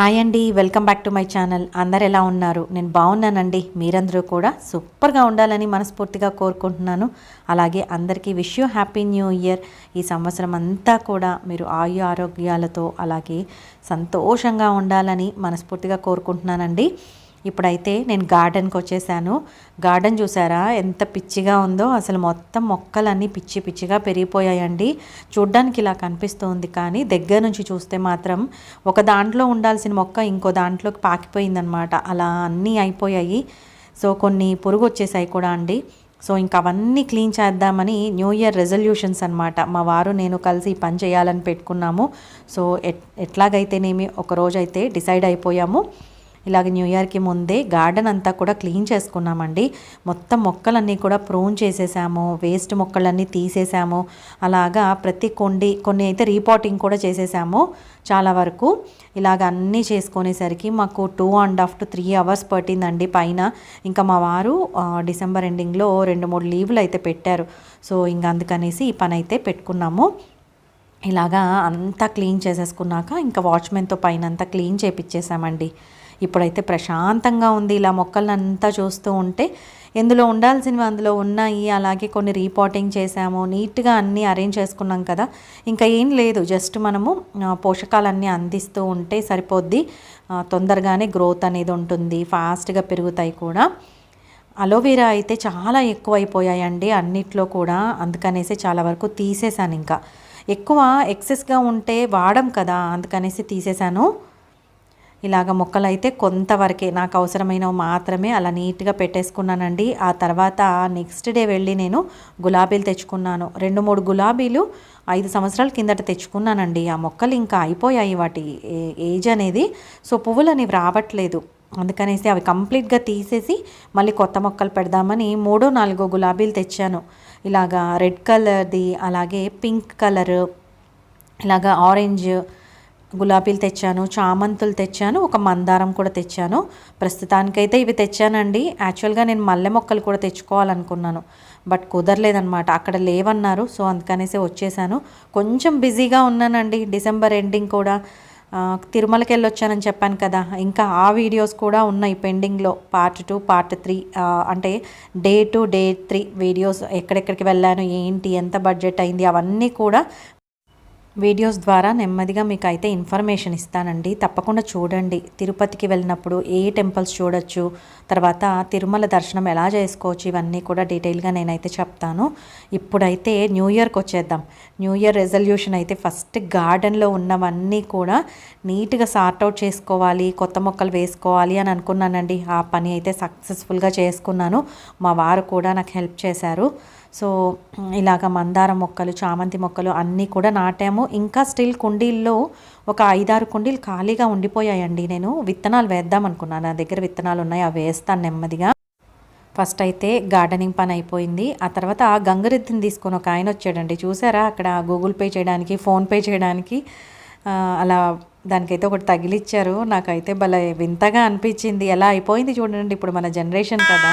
Hi అండి welcome back to my channel అందరు ఎలా ఉన్నారు? నేను బాగున్నానండి. మీరందరూ కూడా సూపర్గా ఉండాలని మనస్ఫూర్తిగా కోరుకుంటున్నాను. అలాగే అందరికీ wish you happy new year ఈ సంవత్సరం అంతా కూడా మీరు ఆయు ఆరోగ్యాలతో అలాగే సంతోషంగా ఉండాలని మనస్ఫూర్తిగా కోరుకుంటున్నానండి. ఇప్పుడైతే నేను గార్డెన్కి వచ్చేసాను. గార్డెన్ చూసారా? ఎంత పిచ్చిగా ఉందో. అసలు మొత్తం మొక్కలన్నీ పిచ్చి పిచ్చిగా పెరిగిపోయాయండి. చూడ్డానికి ఇలా కనిపిస్తుంది. కానీ దగ్గర నుంచి చూస్తే మాత్రం ఒక దాంట్లో ఉండాల్సిన మొక్క ఇంకో దాంట్లోకి పాకిపోయిందనమాట అలా అన్నీ అయిపోయాయి. సో కొన్ని పురుగు వచ్చేసాయి కూడా అండి. సో ఇంకా అవన్నీ క్లీన్ చేద్దామని న్యూ ఇయర్ రెజల్యూషన్స్ అనమాట మా వారు నేను కలిసి పని చేయాలని పెట్టుకున్నాము. సో ఎట్ ఎట్లాగైతేనేమి ఒక రోజు అయితే డిసైడ్ అయిపోయాము. ఇలాగ న్యూ ఇయర్కి ముందే గార్డెన్ అంతా కూడా క్లీన్ చేసుకున్నామండి. మొత్తం మొక్కలన్నీ కూడా ప్రూన్ చేసేసాము వేస్ట్ మొక్కలన్నీ తీసేసాము. అలాగా ప్రతి కొండి కొన్ని అయితే రీపాటింగ్ కూడా చేసేసాము చాలా వరకు. ఇలాగ అన్నీ చేసుకునేసరికి మాకు two and half to three hours పట్టిందండి పైన. ఇంకా మా వారు డిసెంబర్ ఎండింగ్లో రెండు మూడు లీవ్లు అయితే పెట్టారు. సో ఇంక అందుకనేసి ఈ పని అయితే పెట్టుకున్నాము. ఇలాగా అంతా క్లీన్ చేసేసుకున్నాక ఇంకా వాచ్మెన్తో పైన అంతా క్లీన్ చేపించేసామండి ఇప్పుడైతే ప్రశాంతంగా ఉంది. ఇలా మొక్కలంతా చూస్తూ ఉంటే ఎందులో ఉండాల్సినవి అందులో ఉన్నాయి. అలాగే కొన్ని రీపాటింగ్ చేసాము నీట్గా అన్నీ అరేంజ్ చేసుకున్నాం కదా. ఇంకా ఏం లేదు. జస్ట్ మనము పోషకాలన్నీ అందిస్తూ ఉంటే సరిపోద్ది. తొందరగానే గ్రోత్ అనేది ఉంటుంది. ఫాస్ట్గా పెరుగుతాయి కూడా. అలోవెరా అయితే చాలా ఎక్కువైపోయాయండి అన్నిట్లో కూడా. అందుకనేసి చాలా వరకు తీసేశాను ఇంకా. ఎక్కువ ఎక్సెస్గా ఉంటే వాడం కదా. అందుకనేసి తీసేశాను. ఇలాగ మొక్కలు అయితే కొంతవరకే నాకు అవసరమైనవి మాత్రమే అలా నీట్గా పెట్టేసుకున్నానండి. ఆ తర్వాత నెక్స్ట్ డే వెళ్ళి నేను గులాబీలు తెచ్చుకున్నాను. రెండు మూడు గులాబీలు ఐదు సంవత్సరాల కిందట తెచ్చుకున్నానండి. ఆ మొక్కలు ఇంకా అయిపోయాయి. వాటి ఏ- ఏజ్ అనేది సో పువ్వులు అనేవి రావట్లేదు. అందుకనేసి అవి కంప్లీట్గా తీసేసి మళ్ళీ కొత్త మొక్కలు పెడదామని మూడో నాలుగో గులాబీలు తెచ్చాను. ఇలాగా రెడ్ కలర్ది అలాగే పింక్ కలర్ ఇలాగా ఆరెంజ్ గులాబీలు తెచ్చాను చామంతులు తెచ్చాను ఒక మందారం కూడా తెచ్చాను. ప్రస్తుతానికైతే ఇవి తెచ్చానండి. యాక్చువల్గా నేను మల్లె మొక్కలు కూడా తెచ్చుకోవాలనుకున్నాను బట్ కుదరలేదనమాట అక్కడ లేవన్నారు సో అందుకనేసి వచ్చేసాను. కొంచెం బిజీగా ఉన్నానండి. డిసెంబర్ ఎండింగ్ కూడా తిరుమలకి వెళ్ళొచ్చానని చెప్పాను కదా. ఇంకా ఆ వీడియోస్ కూడా ఉన్నాయి పెండింగ్లో. పార్ట్ టూ పార్ట్ త్రీ అంటే day two day three videos ఎక్కడెక్కడికి వెళ్ళాను ఏంటి ఎంత బడ్జెట్ అయింది అవన్నీ కూడా వీడియోస్ ద్వారా నెమ్మదిగా మీకు అయితే ఇన్ఫర్మేషన్ ఇస్తానండి. తప్పకుండా చూడండి. తిరుపతికి వెళ్ళినప్పుడు ఏ టెంపుల్స్ చూడొచ్చు తర్వాత తిరుమల దర్శనం ఎలా చేసుకోవచ్చు ఇవన్నీ కూడా డీటెయిల్గా నేనైతే చెప్తాను. ఇప్పుడైతే న్యూ ఇయర్కి వచ్చేద్దాం. న్యూ ఇయర్ రెజల్యూషన్ అయితే ఫస్ట్ గార్డెన్లో ఉన్నవన్నీ కూడా నీట్గా సార్ట్అవుట్ చేసుకోవాలి కొత్త మొక్కలు వేసుకోవాలి అని అనుకున్నానండి. ఆ పని అయితే సక్సెస్ఫుల్గా చేసుకున్నాను. మా వారు కూడా నాకు హెల్ప్ చేశారు. సో ఇలాగ మందార మొక్కలు చామంతి మొక్కలు అన్నీ కూడా నాటాము. ఇంకా స్టిల్ కుండీల్లో ఒక ఐదారు కుండీలు ఖాళీగా ఉండిపోయాయండి. నేను విత్తనాలు వేద్దాం అనుకున్నాను. నా దగ్గర విత్తనాలు ఉన్నాయి. అవి వేస్తాను నెమ్మదిగా. ఫస్ట్ అయితే గార్డెనింగ్ పని అయిపోయింది. ఆ తర్వాత ఆ గంగరెద్దుని తీసుకొని ఒక ఆయన వచ్చాడండి. చూసారా? అక్కడ గూగుల్ పే చేయడానికి ఫోన్పే చేయడానికి అలా దానికైతే ఒకటి తగిలిచ్చారు. నాకైతే భలే వింతగా అనిపించింది. ఎలా అయిపోయింది చూడండి. ఇప్పుడు మన జనరేషన్ కదా.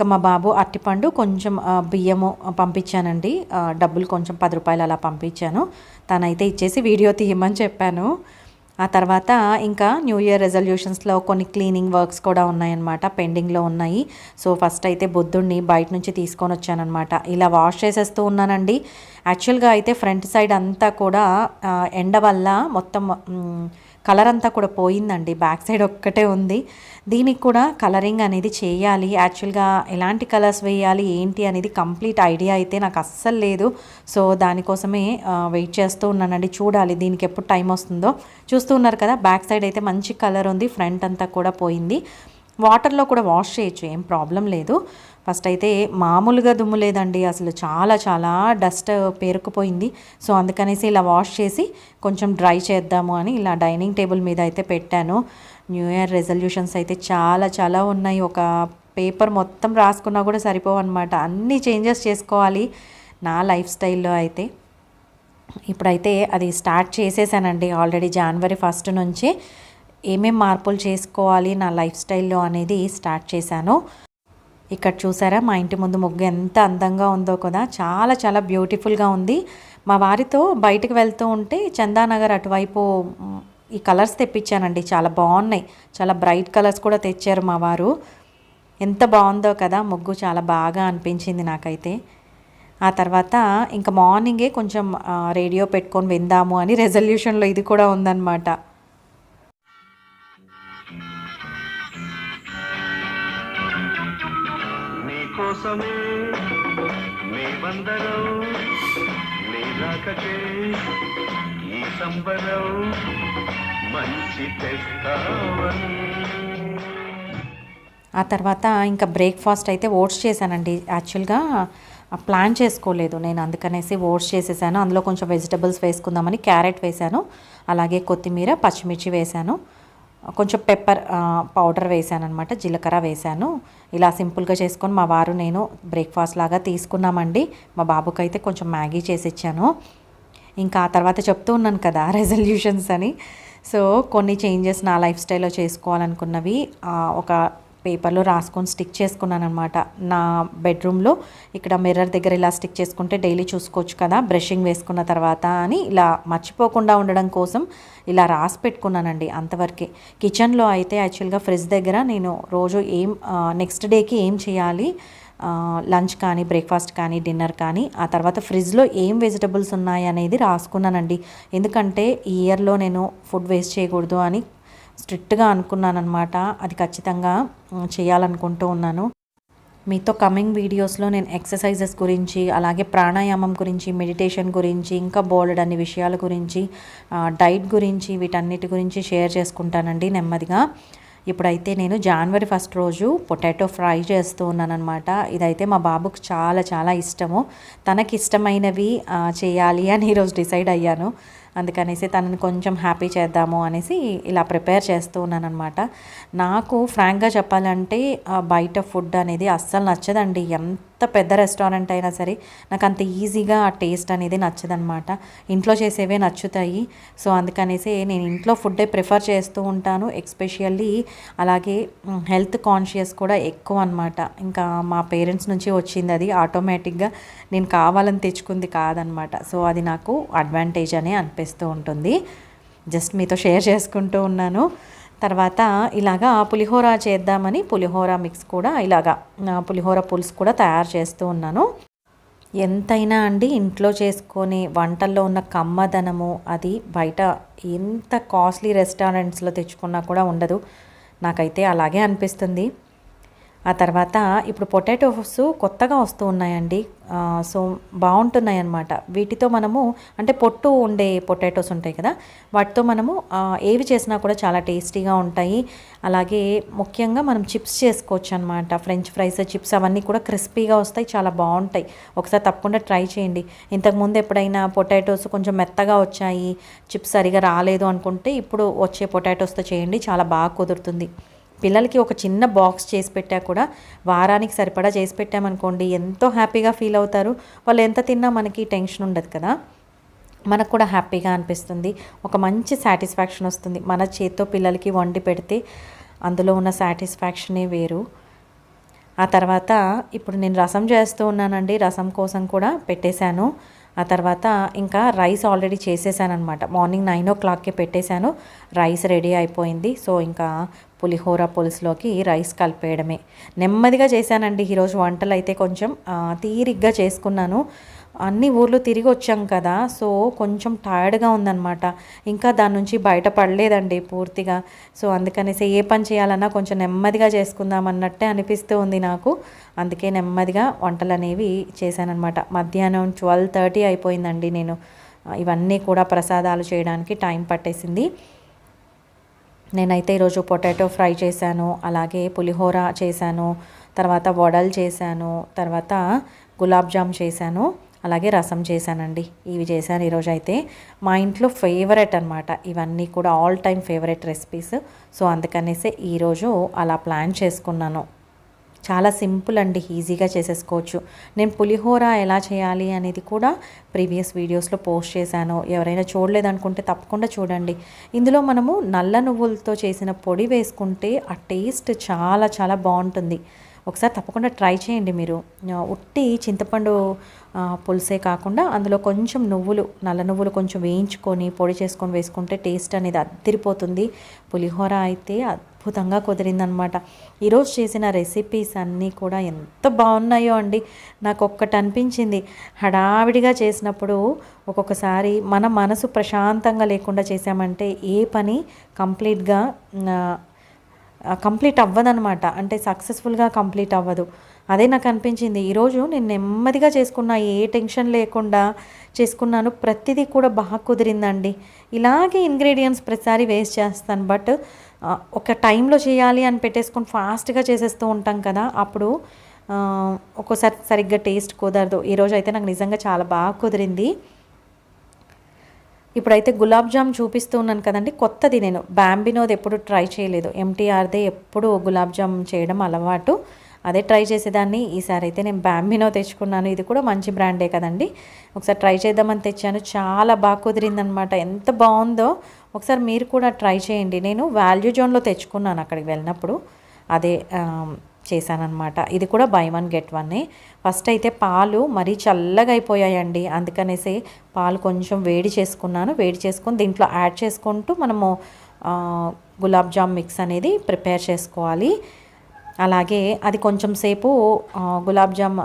ఇంకా మా బాబు అరటిపండు కొంచెం బియ్యము పంపించానండి. డబ్బులు కొంచెం పది రూపాయలు అలా పంపించాను. తనైతే ఇచ్చేసి వీడియో తీయమని చెప్పాను. ఆ తర్వాత ఇంకా న్యూ ఇయర్ రెజల్యూషన్స్లో కొన్ని క్లీనింగ్ వర్క్స్ కూడా ఉన్నాయన్నమాట పెండింగ్లో ఉన్నాయి. సో ఫస్ట్ అయితే బుద్ధుడిని బయట నుంచి తీసుకొని వచ్చానమాట ఇలా వాష్ చేసేస్తూ ఉన్నానండి. యాక్చువల్గా అయితే ఫ్రంట్ సైడ్ అంతా కూడా ఎండ వల్ల మొత్తం కలర్ అంతా కూడా పోయిందండి. బ్యాక్ సైడ్ ఒక్కటే ఉంది. దీనికి కూడా కలరింగ్ అనేది చేయాలి. యాక్చువల్గా ఎలాంటి కలర్స్ వేయాలి ఏంటి అనేది కంప్లీట్ ఐడియా అయితే నాకు అస్సలు లేదు. సో దానికోసమే వెయిట్ చేస్తూ ఉన్నానండి. చూడాలి దీనికి ఎప్పుడు టైం వస్తుందో. చూస్తూ ఉన్నారు కదా బ్యాక్ సైడ్ అయితే మంచి కలర్ ఉంది. ఫ్రంట్ అంతా కూడా పోయింది. వాటర్లో కూడా వాష్ చేయొచ్చు ఏం ప్రాబ్లం లేదు. ఫస్ట్ అయితే మామూలుగా దుమ్ము లేదండి అసలు చాలా చాలా డస్ట్ పేరుకుపోయింది. సో అందుకనేసి ఇలా వాష్ చేసి కొంచెం డ్రై చేద్దాము అని ఇలా డైనింగ్ టేబుల్ మీద అయితే పెట్టాను. న్యూ ఇయర్ రెజల్యూషన్స్ అయితే చాలా చాలా ఉన్నాయి. ఒక పేపర్ మొత్తం రాసుకున్నా కూడా సరిపోవన్నమాట. అన్ని చేంజెస్ చేసుకోవాలి నా లైఫ్ స్టైల్లో అయితే. ఇప్పుడైతే అది స్టార్ట్ చేసేసానండి ఆల్రెడీ జనవరి ఫస్ట్ నుంచి. ఏమేం మార్పులు చేసుకోవాలి నా లైఫ్ స్టైల్లో అనేది స్టార్ట్ చేశాను. ఇక్కడ చూసారా మా ఇంటి ముందు ముగ్గు ఎంత అందంగా ఉందో కదా చాలా చాలా బ్యూటిఫుల్గా ఉంది. మా వారితో బయటకు వెళ్తూ ఉంటే చందానగర్ అటువైపు ఈ కలర్స్ తెప్పించానండి చాలా బాగున్నాయి. చాలా బ్రైట్ కలర్స్ కూడా తెచ్చారు మా వారు. ఎంత బాగుందో కదా ముగ్గు చాలా బాగా అనిపించింది నాకైతే. ఆ తర్వాత ఇంకా మార్నింగే కొంచెం రేడియో పెట్టుకొని విందాము అని రెజల్యూషన్లో ఇది కూడా ఉందన్నమాట. నీకోసమే మేమందరం నీ రాకకే ఈ సంబరం మంచి తెస్తావని. ఆ తర్వాత ఇంకా బ్రేక్ఫాస్ట్ అయితే ఓట్స్ చేశానండి. యాక్చువల్గా ప్లాన్ చేసుకోలేదు నేను అందుకనేసి ఓట్స్ చేసేసాను. అందులో కొంచెం వెజిటబుల్స్ వేసుకుందామని క్యారెట్ వేశాను. అలాగే కొత్తిమీర పచ్చిమిర్చి వేశాను. కొంచెం పెప్పర్ పౌడర్ వేశాను అనమాట జీలకర్ర వేశాను ఇలా సింపుల్గా చేసుకొని మా వారు నేను బ్రేక్ఫాస్ట్ లాగా తీసుకున్నామండి. మా బాబుకి అయితే కొంచెం మ్యాగీ చేసి ఇచ్చాను ఇంకా ఆ తర్వాత చెప్తూ ఉన్నాను కదా రెజల్యూషన్స్ అని. సో కొన్ని చేంజెస్ నా లైఫ్ స్టైల్లో చేసుకోవాలనుకున్నవి ఒక పేపర్లో రాసుకొని స్టిక్ చేసుకున్నాను అనమాట నా బెడ్రూమ్లో ఇక్కడ మిర్రర్ దగ్గర ఇలా స్టిక్ చేసుకుంటే డైలీ చూసుకోవచ్చు కదా బ్రషింగ్ వేసుకున్న తర్వాత అని ఇలా మర్చిపోకుండా ఉండడం కోసం ఇలా రాసి పెట్టుకున్నానండి అంతవరకే. కిచెన్లో అయితే యాక్చువల్గా ఫ్రిడ్జ్ దగ్గర నేను రోజు ఏం నెక్స్ట్ డేకి ఏం చేయాలి? లంచ్ కానీ బ్రేక్ఫాస్ట్ కానీ డిన్నర్ కానీ ఆ తర్వాత ఫ్రిడ్జ్లో ఏం వెజిటబుల్స్ ఉన్నాయి అనేది రాసుకున్నానండి. ఎందుకంటే ఈ ఇయర్లో నేను ఫుడ్ వేస్ట్ చేయకూడదు అని స్ట్రిక్ట్గా అనుకున్నానమాట అది ఖచ్చితంగా చేయాలనుకుంటూ ఉన్నాను. మీతో కమింగ్ వీడియోస్లో నేను ఎక్సర్సైజెస్ గురించి అలాగే ప్రాణాయామం గురించి మెడిటేషన్ గురించి ఇంకా బోల్డ్ అన్ని విషయాల గురించి డైట్ గురించి వీటన్నిటి గురించి షేర్ చేసుకుంటానండి నెమ్మదిగా. ఇప్పుడైతే నేను జనవరి ఫస్ట్ రోజు పొటాటో ఫ్రై చేస్తూ ఉన్నానమాట ఇదైతే మా బాబుకు చాలా చాలా ఇష్టము. తనకి ఇష్టమైనవి చేయాలి అని ఈరోజు డిసైడ్ అయ్యాను. అందుకనేసి తనని కొంచెం హ్యాపీ చేద్దాము అనేసి ఇలా ప్రిపేర్ చేస్తూ ఉన్నానమాట నాకు ఫ్రాంక్గా చెప్పాలంటే బయట ఫుడ్ అనేది అస్సలు నచ్చదండి. ఎంత పెద్ద రెస్టారెంట్ అయినా సరే నాకు అంత ఈజీగా ఆ టేస్ట్ అనేది నచ్చదనమాట ఇంట్లో చేసేవే నచ్చుతాయి. సో అందుకనేసి నేను ఇంట్లో ఫుడ్డే ప్రిఫర్ చేస్తూ ఉంటాను. ఎక్స్పెషల్లీ అలాగే హెల్త్ కాన్షియస్ కూడా ఎక్కువ అనమాట ఇంకా మా పేరెంట్స్ నుంచి వచ్చింది అది ఆటోమేటిక్గా నేను కావాలని తెచ్చుకుంది కాదనమాట సో అది నాకు అడ్వాంటేజ్ అనే అనిపిస్తూ ఉంటుంది. జస్ట్ మీతో షేర్ చేసుకుంటూ ఉన్నాను. తర్వాత ఇలాగా పులిహోర చేద్దామని పులిహోర మిక్స్ కూడా ఇలాగా పులిహోర పులుసు కూడా తయారు చేస్తూ ఉన్నాను. ఎంతైనా అండి ఇంట్లో చేసుకొని వంటల్లో ఉన్న కమ్మదనము అది బయట ఎంత కాస్ట్లీ రెస్టారెంట్స్లో తెచ్చుకున్నా కూడా ఉండదు. నాకైతే అలాగే అనిపిస్తుంది. ఆ తర్వాత ఇప్పుడు పొటాటోస్ కొత్తగా వస్తూ ఉన్నాయండి. సో బాగుంటున్నాయి అన్నమాట వీటితో మనము అంటే పొట్టు ఉండే పొటాటోస్ ఉంటాయి కదా వాటితో మనము ఏవి చేసినా కూడా చాలా టేస్టీగా ఉంటాయి. అలాగే ముఖ్యంగా మనం చిప్స్ చేసుకోవచ్చు అనమాట ఫ్రెంచ్ ఫ్రైస్ చిప్స్ అవన్నీ కూడా క్రిస్పీగా వస్తాయి చాలా బాగుంటాయి. ఒకసారి తప్పకుండా ట్రై చేయండి. ఇంతకుముందు ఎప్పుడైనా పొటాటోస్ కొంచెం మెత్తగా వచ్చాయి చిప్స్ సరిగా రాలేదు అనుకుంటే ఇప్పుడు వచ్చే పొటాటోస్తో చేయండి చాలా బాగా కుదురుతుంది. పిల్లలకి ఒక చిన్న బాక్స్ చేసి పెట్టా కూడా వారానికి సరిపడా చేసి పెట్టామనుకోండి ఎంతో హ్యాపీగా ఫీల్ అవుతారు. వాళ్ళు ఎంత తిన్నా మనకి టెన్షన్ ఉండదు కదా. మనకు కూడా హ్యాపీగా అనిపిస్తుంది. ఒక మంచి సాటిస్ఫాక్షన్ వస్తుంది. మన చేత్తో పిల్లలకి వండి పెడితే అందులో ఉన్న సాటిస్ఫాక్షనే వేరు. ఆ తర్వాత ఇప్పుడు నేను రసం చేస్తూ ఉన్నానండి. రసం కోసం కూడా పెట్టేశాను. ఆ తర్వాత ఇంకా రైస్ ఆల్రెడీ చేసేసాను అనమాట మార్నింగ్ నైన్ ఓ క్లాక్కి పెట్టేశాను. రైస్ రెడీ అయిపోయింది. సో ఇంకా పులిహోర పులుసులోకి రైస్ కలిపేయడమే. నెమ్మదిగా చేశానండి. ఈరోజు వంటలు అయితే కొంచెం తీరిగ్గా చేసుకున్నాను. అన్ని ఊర్లు తిరిగి వచ్చాం కదా సో కొంచెం టైర్డ్గా ఉందన్నమాట. ఇంకా దాని నుంచి బయటపడలేదండి పూర్తిగా. సో అందుకనేసి ఏ పని చేయాలన్నా కొంచెం నెమ్మదిగా చేసుకుందాం అన్నట్టే అనిపిస్తూ ఉంది నాకు. అందుకే నెమ్మదిగా వంటలు అనేవి చేశానన్నమాట. మధ్యాహ్నం ట్వెల్వ్ థర్టీ అయిపోయిందండి నేను. ఇవన్నీ కూడా ప్రసాదాలు చేయడానికి టైం పట్టేసింది. నేనైతే ఈరోజు పొటాటో ఫ్రై చేశాను అలాగే పులిహోర చేశాను తర్వాత వడలు చేశాను తర్వాత గులాబ్ జామ్ చేశాను. అలాగే రసం చేశానండి. ఇవి చేశాను ఈరోజు అయితే మా ఇంట్లో ఫేవరెట్ అనమాట ఇవన్నీ కూడా all time favourite recipes. So అందుకనేసే ఈరోజు అలా ప్లాన్ చేసుకున్నాను. చాలా సింపుల్ అండి. ఈజీగా చేసేసుకోవచ్చు. నేను పులిహోర ఎలా చేయాలి అనేది కూడా ప్రీవియస్ వీడియోస్లో పోస్ట్ చేశాను. ఎవరైనా చూడలేదనుకుంటే తప్పకుండా చూడండి. ఇందులో మనము నల్ల నువ్వులతో చేసిన పొడి వేసుకుంటే ఆ టేస్ట్ చాలా చాలా బాగుంటుంది. ఒకసారి తప్పకుండా ట్రై చేయండి మీరు. ఉట్టి చింతపండు పులుసే కాకుండా అందులో కొంచెం నువ్వులు నల్ల నువ్వులు కొంచెం వేయించుకొని పొడి చేసుకొని వేసుకుంటే టేస్ట్ అనేది అద్దరిపోతుంది. పులిహోర అయితే అద్భుతంగా కుదిరిందనమాట. ఈరోజు చేసిన రెసిపీస్ అన్నీ కూడా ఎంత బాగున్నాయో అండి. నాకు ఒక్కటి అనిపించింది. హడావిడిగా చేసినప్పుడు ఒక్కొక్కసారి మన మనసు ప్రశాంతంగా లేకుండా చేసామంటే ఏ పని కంప్లీట్గా కంప్లీట్ అవ్వదనమాట అంటే సక్సెస్ఫుల్గా కంప్లీట్ అవ్వదు. అదే నాకు అనిపించింది. ఈరోజు నేను నెమ్మదిగా చేసుకున్నా ఏ టెన్షన్ లేకుండా చేసుకున్నాను. ప్రతిదీ కూడా బాగా కుదిరిందండి. ఇలాగే ఇంగ్రీడియంట్స్ ప్రతిసారి వేస్ట్ చేస్తాను. బట్ ఒక టైంలో చేయాలి అని పెట్టేసుకొని ఫాస్ట్గా చేసేస్తూ ఉంటాం కదా అప్పుడు ఒక్కోసారి సరిగ్గా టేస్ట్ కుదరదు. ఈరోజు అయితే నాకు నిజంగా చాలా బాగా కుదిరింది. ఇప్పుడైతే గులాబ్ జామ్ చూపిస్తూ ఉన్నాను కదండి కొత్తది నేను. బ్యాంబినోది ఎప్పుడు ట్రై చేయలేదు. ఎంటీఆర్దే ఎప్పుడు గులాబ్ జామ్ చేయడం అలవాటు. అదే ట్రై చేసేదాన్ని. ఈసారి అయితే నేను బ్యాంబినో తెచ్చుకున్నాను. ఇది కూడా మంచి బ్రాండే కదండి. ఒకసారి ట్రై చేద్దామని తెచ్చాను. చాలా బాగా కుదిరిందనమాట ఎంత బాగుందో ఒకసారి మీరు కూడా ట్రై చేయండి. నేను వాల్యూ జోన్లో తెచ్చుకున్నాను అక్కడికి వెళ్ళినప్పుడు. అదే చేశానమాట ఇది కూడా బై వన్ గెట్ వన్నే ఫస్ట్ అయితే పాలు మరీ చల్లగా అయిపోయాయండి. అందుకనేసి పాలు కొంచెం వేడి చేసుకున్నాను. వేడి చేసుకొని దీంట్లో యాడ్ చేసుకుంటూ మనము గులాబ్ జామ్ మిక్స్ అనేది ప్రిపేర్ చేసుకోవాలి. అలాగే అది కొంచెం సేపు గులాబ్ జామ్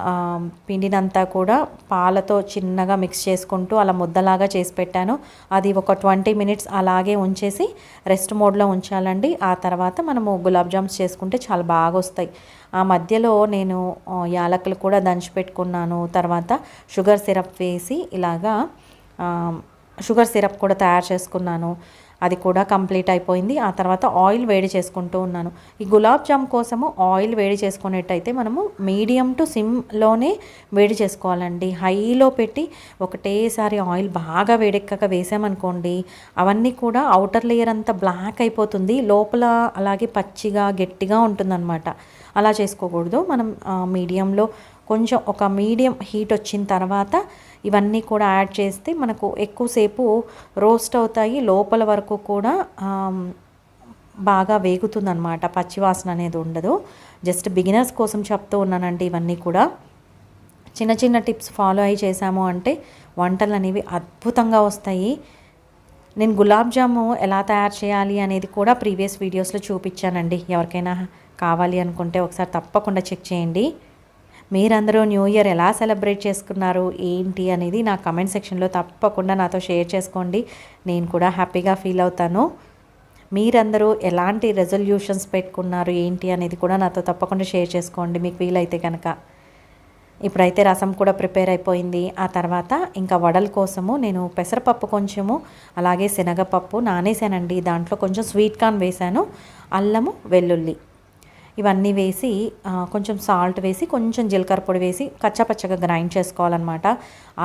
పిండినంతా కూడా పాలతో చిన్నగా మిక్స్ చేసుకుంటూ అలా ముద్దలాగా చేసి పెట్టాను. అది ఒక ట్వంటీ మినిట్స్ అలాగే ఉంచేసి రెస్ట్ మోడ్లో ఉంచాలండి. ఆ తర్వాత మనము గులాబ్ జామ్స్ చేసుకుంటే చాలా బాగా వస్తాయి ఆ మధ్యలో నేను యాలకులు కూడా దంచి పెట్టుకున్నాను. తర్వాత షుగర్ సిరప్ వేసి ఇలాగా షుగర్ సిరప్ కూడా తయారు చేసుకున్నాను. అది కూడా కంప్లీట్ అయిపోయింది. ఆ తర్వాత ఆయిల్ వేడి చేసుకుంటూ ఉన్నాను. ఈ గులాబ్ జామ్ కోసము ఆయిల్ వేడి చేసుకునేట్టయితే మనము మీడియం టు సిమ్లోనే వేడి చేసుకోవాలండి. హైలో పెట్టి ఒకటేసారి ఆయిల్ బాగా వేడెక్కక వేసామనుకోండి అవన్నీ కూడా అవుటర్ లేయర్ అంతా బ్లాక్ అయిపోతుంది. లోపల అలాగే పచ్చిగా గట్టిగా ఉంటుందన్నమాట. అలా చేసుకోకూడదు. మనం మీడియంలో కొంచెం ఒక మీడియం హీట్ వచ్చిన తర్వాత ఇవన్నీ కూడా యాడ్ చేస్తే మనకు ఎక్కువసేపు రోస్ట్ అవుతాయి. లోపల వరకు కూడా బాగా బాగా వేగుతుందన్నమాట. పచ్చివాసన అనేది ఉండదు. జస్ట్ బిగినర్స్ కోసం చెప్తూ ఉన్నానండి ఇవన్నీ కూడా. చిన్న చిన్న టిప్స్ ఫాలో అయ్యి చేసాము అంటే వంటలు అనేవి అద్భుతంగా వస్తాయి. నేను గులాబ్ జాము ఎలా తయారు చేయాలి అనేది కూడా ప్రీవియస్ వీడియోస్లో చూపించానండి. ఎవరికైనా కావాలి అనుకుంటే ఒకసారి తప్పకుండా చెక్ చేయండి. మీరందరూ న్యూ ఇయర్ ఎలా సెలబ్రేట్ చేసుకున్నారు ఏంటి అనేది నా కమెంట్ సెక్షన్లో తప్పకుండా నాతో షేర్ చేసుకోండి. నేను కూడా హ్యాపీగా ఫీల్ అవుతాను. మీరందరూ ఎలాంటి రెజల్యూషన్స్ పెట్టుకున్నారు ఏంటి అనేది కూడా నాతో తప్పకుండా షేర్ చేసుకోండి. మీకు వీలైతే కనుక ఇప్పుడైతే రసం కూడా ప్రిపేర్ అయిపోయింది. ఆ తర్వాత ఇంకా వడల కోసము నేను పెసరపప్పు కొంచెము అలాగే శనగపప్పు నానేసానండి. దాంట్లో కొంచెం స్వీట్ కార్న్ వేశాను. అల్లము వెల్లుల్లి. ఇవన్నీ వేసి కొంచెం సాల్ట్ వేసి కొంచెం జీలకర్ర పొడి వేసి కచ్చపచ్చగా గ్రైండ్ చేసుకోవాలన్నమాట.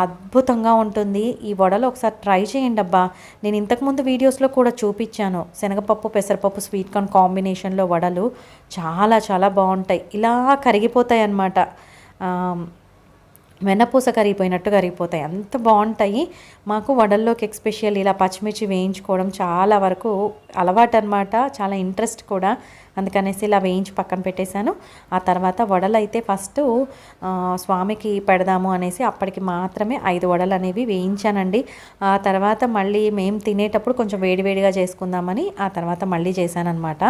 అద్భుతంగా ఉంటుంది. ఈ వడలు ఒకసారి ట్రై చేయండి అబ్బా. నేను ఇంతకుముందు వీడియోస్లో కూడా చూపించాను. శనగపప్పు పెసరపప్పు స్వీట్ కార్న్ కాంబినేషన్లో వడలు చాలా చాలా బాగుంటాయి. ఇలా కరిగిపోతాయి అన్నమాట వెన్నపూస కరిగిపోయినట్టు కరిగిపోతాయి. అంత బాగుంటాయి. మాకు వడల్లోకి ఎక్స్పెషల్ ఇలా పచ్చిమిర్చి వేయించుకోవడం చాలా వరకు అలవాటు అనమాట చాలా ఇంట్రెస్ట్ కూడా. అందుకనేసి ఇలా వేయించి పక్కన పెట్టేశాను. ఆ తర్వాత వడలు అయితే ఫస్ట్ స్వామికి పెడదాము అనేసి అప్పటికి మాత్రమే ఐదు వడలు అనేవి వేయించానండి. ఆ తర్వాత మళ్ళీ మేము తినేటప్పుడు కొంచెం వేడివేడిగా చేసుకుందామని ఆ తర్వాత మళ్ళీ చేశానమాట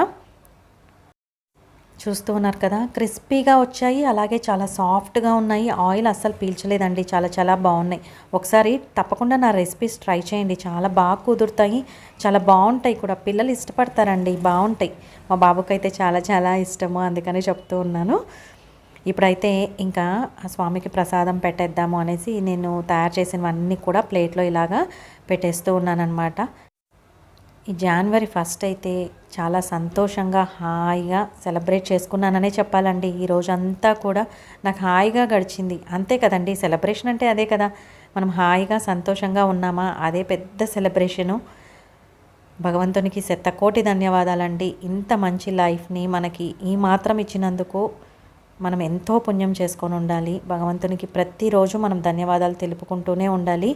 చూస్తూ ఉన్నారు కదా. క్రిస్పీగా వచ్చాయి అలాగే చాలా సాఫ్ట్గా ఉన్నాయి. ఆయిల్ అస్సలు పీల్చలేదండి. చాలా చాలా బాగున్నాయి. ఒకసారి తప్పకుండా నా రెసిపీస్ ట్రై చేయండి. చాలా బాగా కుదురుతాయి. చాలా బాగుంటాయి కూడా. పిల్లలు ఇష్టపడతారండి. బాగుంటాయి. మా బాబుకి అయితే చాలా చాలా ఇష్టము. అందుకని చెప్తూ ఉన్నాను. ఇప్పుడైతే ఇంకా స్వామికి ప్రసాదం పెట్టేద్దాము అనేసి నేను తయారు చేసినవన్నీ కూడా ప్లేట్లో ఇలాగా పెట్టేస్తూ ఉన్నానన్నమాట. ఈ జనవరి ఫస్ట్ అయితే చాలా సంతోషంగా హాయిగా సెలబ్రేట్ చేసుకున్నాననే చెప్పాలండి. ఈ రోజంతా కూడా నాకు హాయిగా గడిచింది. అంతే కదండి సెలబ్రేషన్ అంటే అదే కదా. మనం హాయిగా సంతోషంగా ఉన్నామా? అదే పెద్ద సెలబ్రేషను భగవంతునికి శతకోటి ధన్యవాదాలండి. ఇంత మంచి లైఫ్ని మనకి ఈ మాత్రం ఇచ్చినందుకు మనం ఎంతో పుణ్యం చేసుకొని ఉండాలి. భగవంతునికి ప్రతిరోజు మనం ధన్యవాదాలు తెలుపుకుంటూనే ఉండాలి.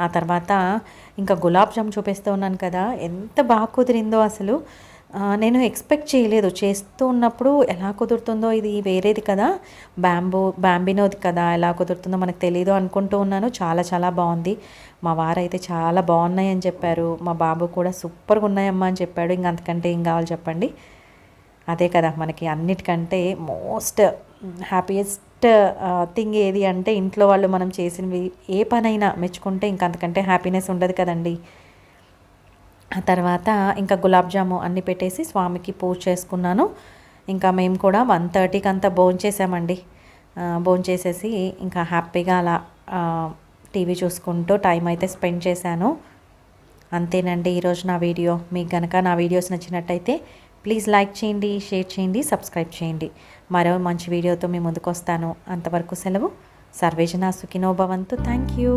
ఆ తర్వాత ఇంకా గులాబ్ జామ్ చూపిస్తూ ఉన్నాను కదా ఎంత బాగా కుదిరిందో అసలు. నేను ఎక్స్పెక్ట్ చేయలేదు. చేస్తూ ఉన్నప్పుడు ఎలా కుదురుతుందో ఇది వేరేది కదా. బ్యాంబో బ్యాంబినోది కదా ఎలా కుదురుతుందో మనకు తెలియదు అనుకుంటూ ఉన్నాను. చాలా చాలా బాగుంది. మా వారైతే చాలా బాగున్నాయని చెప్పారు. మా బాబు కూడా సూపర్గా ఉన్నాయమ్మా అని చెప్పాడు. ఇంక అంతకంటే ఏం కావాలి చెప్పండి. అదే కదా మనకి అన్నిటికంటే మోస్ట్ హ్యాపీయెస్ట్ థింగ్ ఏది అంటే ఇంట్లో వాళ్ళు మనం చేసినవి ఏ పనైనా మెచ్చుకుంటే ఇంకంతకంటే హ్యాపీనెస్ ఉండదు కదండి. ఆ తర్వాత ఇంకా గులాబ్ జాము అన్నీ పెట్టేసి స్వామికి పూజ చేసుకున్నాను. ఇంకా మేము కూడా వన్ థర్టీకి అంతా భోంచేసామండి భోంచేసేసి ఇంకా హ్యాపీగా అలా టీవీ చూసుకుంటూ టైం అయితే స్పెండ్ చేశాను. అంతేనండి ఈరోజు నా వీడియో. మీకు కనుక నా వీడియోస్ నచ్చినట్టయితే ప్లీజ్ లైక్ చేయండి షేర్ చేయండి సబ్స్క్రైబ్ చేయండి. మరో మంచి వీడియోతో మీ ముందుకు వస్తాను. అంతవరకు సెలవు. సర్వేజన సుఖినోభవంతు thank you